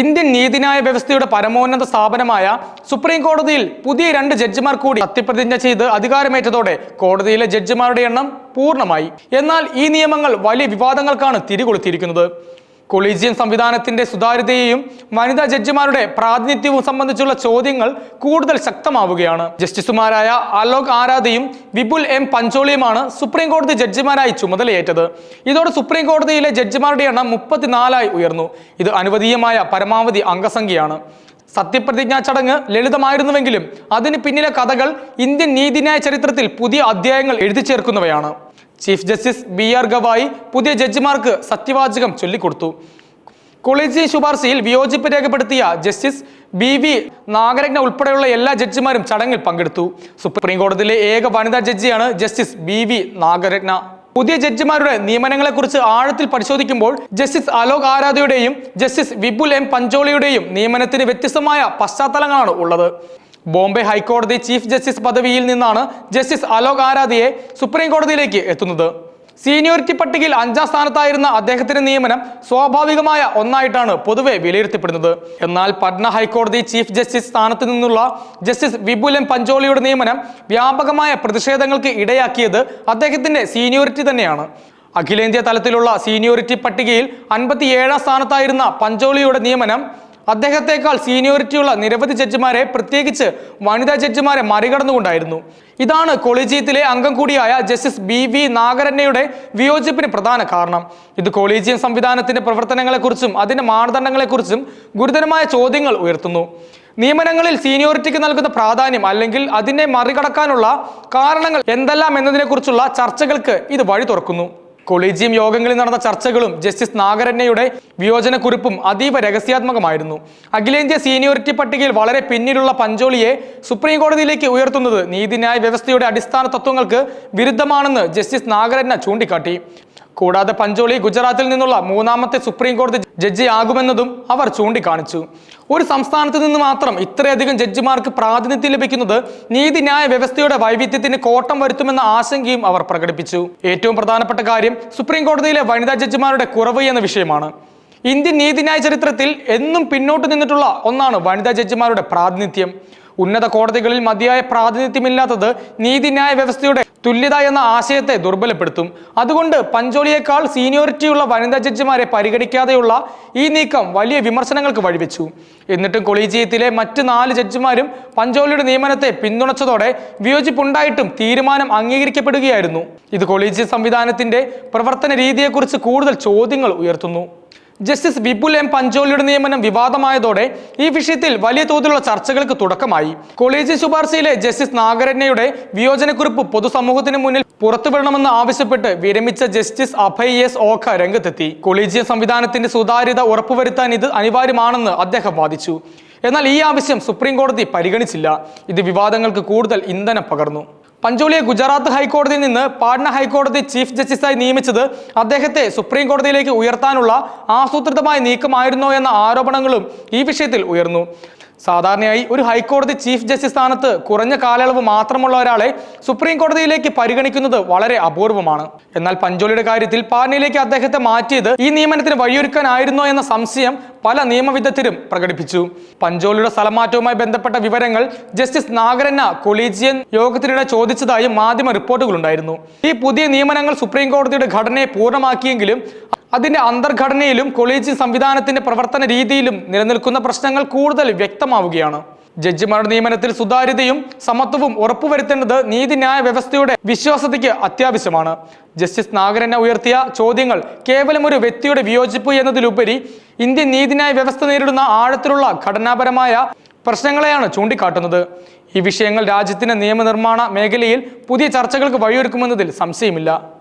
Indian നീതിന്യായ വ്യവസ്ഥയുടെ പരമോന്നത സ്ഥാപനമായ സുപ്രീം കോടതിയിൽ പുതിയ രണ്ട് ജഡ്ജിമാർ കൂടി സത്യപ്രതിജ്ഞ ചെയ്ത് അധികാരമേറ്റതോടെ കോടതിയിലെ ജഡ്ജിമാരുടെ എണ്ണം പൂർണമായി. എന്നാൽ ഈ നിയമങ്ങൾ വലിയ വിവാദങ്ങൾക്കാണ് തിരികൊളുത്തിയിരിക്കുന്നത്. കൊളീജിയൻ സംവിധാനത്തിന്റെ സുതാര്യതയെയും വനിതാ ജഡ്ജിമാരുടെ പ്രാതിനിധ്യവും സംബന്ധിച്ചുള്ള ചോദ്യങ്ങൾ കൂടുതൽ ശക്തമാവുകയാണ്. ജസ്റ്റിസുമാരായ അലോക് ആരാധയും വിപുൽ എം പഞ്ചോളിയുമാണ് സുപ്രീം കോടതി ജഡ്ജിമാരായി ചുമതലയേറ്റത്. ഇതോടെ സുപ്രീം കോടതിയിലെ ജഡ്ജിമാരുടെ എണ്ണം മുപ്പത്തിനാലായി ഉയർന്നു. ഇത് അനുവദീയമായ പരമാവധി അംഗസംഖ്യയാണ്. സത്യപ്രതിജ്ഞാ ചടങ്ങ് ലളിതമായിരുന്നുവെങ്കിലും അതിന് പിന്നിലെ കഥകൾ ഇന്ത്യൻ നീതിന്യായ ചരിത്രത്തിൽ പുതിയ അധ്യായങ്ങൾ എഴുതി ചേർക്കുന്നവയാണ് chief justice B R Gavai പുതിയ ജഡ്ജിമാർക്ക് സത്യവാചകം ചൊല്ലിക്കൊടുത്തു. കൊളീജിയൻ ശുപാർശയിൽ വിയോജിപ്പ് രേഖപ്പെടുത്തിയ ജസ്റ്റിസ് ബി വി നാഗരത്ന ഉൾപ്പെടെയുള്ള എല്ലാ ജഡ്ജിമാരും ചടങ്ങിൽ പങ്കെടുത്തു. സുപ്രീം കോടതിയിലെ ഏക വനിതാ ജഡ്ജിയാണ് ജസ്റ്റിസ് ബി വി നാഗരത്ന. പുതിയ ജഡ്ജിമാരുടെ നിയമനങ്ങളെക്കുറിച്ച് ആഴത്തിൽ പരിശോധിക്കുമ്പോൾ ജസ്റ്റിസ് അലോക് ആരാധയുടെയും ജസ്റ്റിസ് വിപുൽ എം പഞ്ചോളിയുടെയും നിയമനത്തിന് വ്യത്യസ്തമായ പശ്ചാത്തലങ്ങളാണ് ഉള്ളത്. ബോംബെ ഹൈക്കോടതി ചീഫ് ജസ്റ്റിസ് പദവിയിൽ നിന്നാണ് ജസ്റ്റിസ് അലോക് ആരാധയെ സുപ്രീം കോടതിയിലേക്ക് എത്തുന്നത്. സീനിയോറിറ്റി പട്ടികയിൽ അഞ്ചാം സ്ഥാനത്തായിരുന്ന അദ്ദേഹത്തിന്റെ നിയമനം സ്വാഭാവികമായ ഒന്നായിട്ടാണ് പൊതുവെ വിലയിരുത്തപ്പെടുന്നത്. എന്നാൽ പട്ന ഹൈക്കോടതി ചീഫ് ജസ്റ്റിസ് സ്ഥാനത്ത് നിന്നുള്ള ജസ്റ്റിസ് വിപുൽ എം പഞ്ചോളിയുടെ നിയമനം വ്യാപകമായ പ്രതിഷേധങ്ങൾക്ക് ഇടയാക്കിയത് അദ്ദേഹത്തിന്റെ സീനിയോറിറ്റി തന്നെയാണ്. അഖിലേന്ത്യാ തലത്തിലുള്ള സീനിയോറിറ്റി പട്ടികയിൽ അൻപത്തിയേഴാം സ്ഥാനത്തായിരുന്ന പഞ്ചോളിയുടെ നിയമനം അദ്ദേഹത്തെക്കാൾ സീനിയോറിറ്റിയുള്ള നിരവധി ജഡ്ജിമാരെ പ്രത്യേകിച്ച് വനിതാ ജഡ്ജിമാരെ മറികടന്നുകൊണ്ടായിരുന്നു. ഇതാണ് കൊളീജിയത്തിലെ അംഗം കൂടിയായ ജസ്റ്റിസ് ബി വി നാഗരന്നയുടെ വിയോജിപ്പിന് പ്രധാന കാരണം. ഇത് കൊളീജിയം സംവിധാനത്തിന്റെ പ്രവർത്തനങ്ങളെക്കുറിച്ചും അതിന്റെ മാനദണ്ഡങ്ങളെക്കുറിച്ചും ഗുരുതരമായ ചോദ്യങ്ങൾ ഉയർത്തുന്നു. നിയമനങ്ങളിൽ സീനിയോറിറ്റിക്ക് നൽകുന്ന പ്രാധാന്യം അല്ലെങ്കിൽ അതിനെ മറികടക്കാനുള്ള കാരണങ്ങൾ എന്തെല്ലാം എന്നതിനെക്കുറിച്ചുള്ള ചർച്ചകൾക്ക് ഇത് വഴി തുറക്കുന്നു കൊളീജിയം യോഗങ്ങളിൽ നടന്ന ചർച്ചകളും ജസ്റ്റിസ് നാഗരണ്യയുടെ വിയോജനക്കുറിപ്പും അതീവ രഹസ്യാത്മകമായിരുന്നു. അഖിലേന്ത്യാ സീനിയോറിറ്റി പട്ടികയിൽ വളരെ പിന്നിലുള്ള പഞ്ചോളിയെ സുപ്രീം കോടതിയിലേക്ക് ഉയർത്തുന്നത് നീതിന്യായ വ്യവസ്ഥയുടെ അടിസ്ഥാന തത്വങ്ങൾക്ക് വിരുദ്ധമാണെന്ന് ജസ്റ്റിസ് നാഗരത്ന ചൂണ്ടിക്കാട്ടി. കൂടാതെ പഞ്ചോളി ഗുജറാത്തിൽ നിന്നുള്ള മൂന്നാമത്തെ സുപ്രീം കോടതി ജഡ്ജി ആകുമെന്നതും അവർ ചൂണ്ടിക്കാണിച്ചു. ഒരു സംസ്ഥാനത്ത് നിന്ന് മാത്രം ഇത്രയധികം ജഡ്ജിമാർക്ക് പ്രാതിനിധ്യം ലഭിക്കുന്നത് നീതിന്യായ വ്യവസ്ഥയുടെ വൈവിധ്യത്തിന് കോട്ടം വരുത്തുമെന്ന ആശങ്കയും അവർ പ്രകടിപ്പിച്ചു. ഏറ്റവും പ്രധാനപ്പെട്ട കാര്യം സുപ്രീം കോടതിയിലെ വനിതാ ജഡ്ജിമാരുടെ കുറവ് എന്ന വിഷയമാണ്. ഇന്ത്യൻ നീതിന്യായ ചരിത്രത്തിൽ എന്നും പിന്നോട്ട് നിന്നിട്ടുള്ള ഒന്നാണ് വനിതാ ജഡ്ജിമാരുടെ പ്രാതിനിധ്യം. ഉന്നത കോടതികളിൽ മതിയായ പ്രാതിനിധ്യമില്ലാത്തത് നീതിന്യായ വ്യവസ്ഥയുടെ തുല്യത എന്ന ആശയത്തെ ദുർബലപ്പെടുത്തും. അതുകൊണ്ട് പഞ്ചോളിയേക്കാൾ സീനിയോറിറ്റിയുള്ള വനിതാ ജഡ്ജിമാരെ പരിഗണിക്കാതെയുള്ള ഈ നീക്കം വലിയ വിമർശനങ്ങൾക്ക് വഴിവെച്ചു. എന്നിട്ടും കൊളീജിയത്തിലെ മറ്റ് നാല് ജഡ്ജിമാരും പഞ്ചോളിയുടെ നിയമനത്തെ പിന്തുണച്ചതോടെ വിയോജിപ്പുണ്ടായിട്ടും തീരുമാനം അംഗീകരിക്കപ്പെടുകയായിരുന്നു. ഇത് കൊളീജിയ സംവിധാനത്തിന്റെ പ്രവർത്തന രീതിയെക്കുറിച്ച് കൂടുതൽ ചോദ്യങ്ങൾ ഉയർത്തുന്നു. ജസ്റ്റിസ് വിപുൽ എം പഞ്ചോലിയുടെ നിയമനം വിവാദമായതോടെ ഈ വിഷയത്തിൽ വലിയ തോതിലുള്ള ചർച്ചകൾക്ക് തുടക്കമായി. കോളേജ് ശുപാർശയിലെ ജസ്റ്റിസ് നാഗരത്നയുടെ വിയോജനക്കുറിപ്പ് പൊതുസമൂഹത്തിന് മുന്നിൽ പുറത്തുവിടണമെന്ന് ആവശ്യപ്പെട്ട് വിരമിച്ച ജസ്റ്റിസ് അഭയ് എസ് ഓഖ രംഗത്തെത്തി. കൊളീജിയം സംവിധാനത്തിന്റെ സുതാര്യത ഉറപ്പുവരുത്താൻ ഇത് അനിവാര്യമാണെന്ന് അദ്ദേഹം വാദിച്ചു. എന്നാൽ ഈ ആവശ്യം സുപ്രീം കോടതി പരിഗണിച്ചില്ല. ഇത് വിവാദങ്ങൾക്ക് കൂടുതൽ ഇന്ധനം പകർന്നു. പഞ്ചോളിയെ ഗുജറാത്ത് ഹൈക്കോടതിയിൽ നിന്ന് പാട്ന ഹൈക്കോടതി ചീഫ് ജസ്റ്റിസായി നിയമിച്ചത് അദ്ദേഹത്തെ സുപ്രീം കോടതിയിലേക്ക് ഉയർത്താനുള്ള ആസൂത്രിതമായ നീക്കമായിരുന്നോ എന്ന ആരോപണങ്ങളും ഈ വിഷയത്തിൽ ഉയർന്നു. സാധാരണയായി ഒരു ഹൈക്കോടതി ചീഫ് ജസ്റ്റിസ് സ്ഥാനത്ത് കുറഞ്ഞ കാലയളവ് മാത്രമുള്ള ഒരാളെ സുപ്രീം കോടതിയിലേക്ക് പരിഗണിക്കുന്നത് വളരെ അപൂർവമാണ്. എന്നാൽ പഞ്ചോളിയുടെ കാര്യത്തിൽ പാറ്റ്നയിലേക്ക് അദ്ദേഹത്തെ മാറ്റിയത് ഈ നിയമനത്തിന് വഴിയൊരുക്കാനായിരുന്നോ എന്ന സംശയം പല നിയമവിദഗ്ധരും പ്രകടിപ്പിച്ചു. പഞ്ചോളിയുടെ സ്ഥലമാറ്റവുമായി ബന്ധപ്പെട്ട വിവരങ്ങൾ ജസ്റ്റിസ് നാഗരന്ന കൊളീജിയൻ യോഗത്തിനിടെ ചോദിച്ചതായും മാധ്യമ റിപ്പോർട്ടുകളുണ്ടായിരുന്നു. ഈ പുതിയ നിയമനങ്ങൾ സുപ്രീം കോടതിയുടെ ഘടനയെ പൂർണമാക്കിയെങ്കിലും അതിന്റെ അന്തർഘടനയിലും കൊളീജ് സംവിധാനത്തിന്റെ പ്രവർത്തന രീതിയിലും നിലനിൽക്കുന്ന പ്രശ്നങ്ങൾ കൂടുതൽ വ്യക്തമാവുകയാണ്. ജഡ്ജിമാരുടെ നിയമനത്തിൽ സുതാര്യതയും സമത്വവും ഉറപ്പുവരുത്തേണ്ടത് നീതിന്യായ വ്യവസ്ഥയുടെ വിശ്വാസതയ്ക്ക് അത്യാവശ്യമാണ്. ജസ്റ്റിസ് നാഗരന ഉയർത്തിയ ചോദ്യങ്ങൾ കേവലം ഒരു വ്യക്തിയുടെ വിയോജിപ്പ് എന്നതിലുപരി ഇന്ത്യൻ നീതിന്യായ വ്യവസ്ഥ നേരിടുന്ന ആഴത്തിലുള്ള ഘടനാപരമായ പ്രശ്നങ്ങളെയാണ് ചൂണ്ടിക്കാട്ടുന്നത്. ഈ വിഷയങ്ങൾ രാജ്യത്തിന്റെ നിയമനിർമ്മാണ മേഖലയിൽ പുതിയ ചർച്ചകൾക്ക് വഴിയൊരുക്കുമെന്നതിൽ സംശയമില്ല.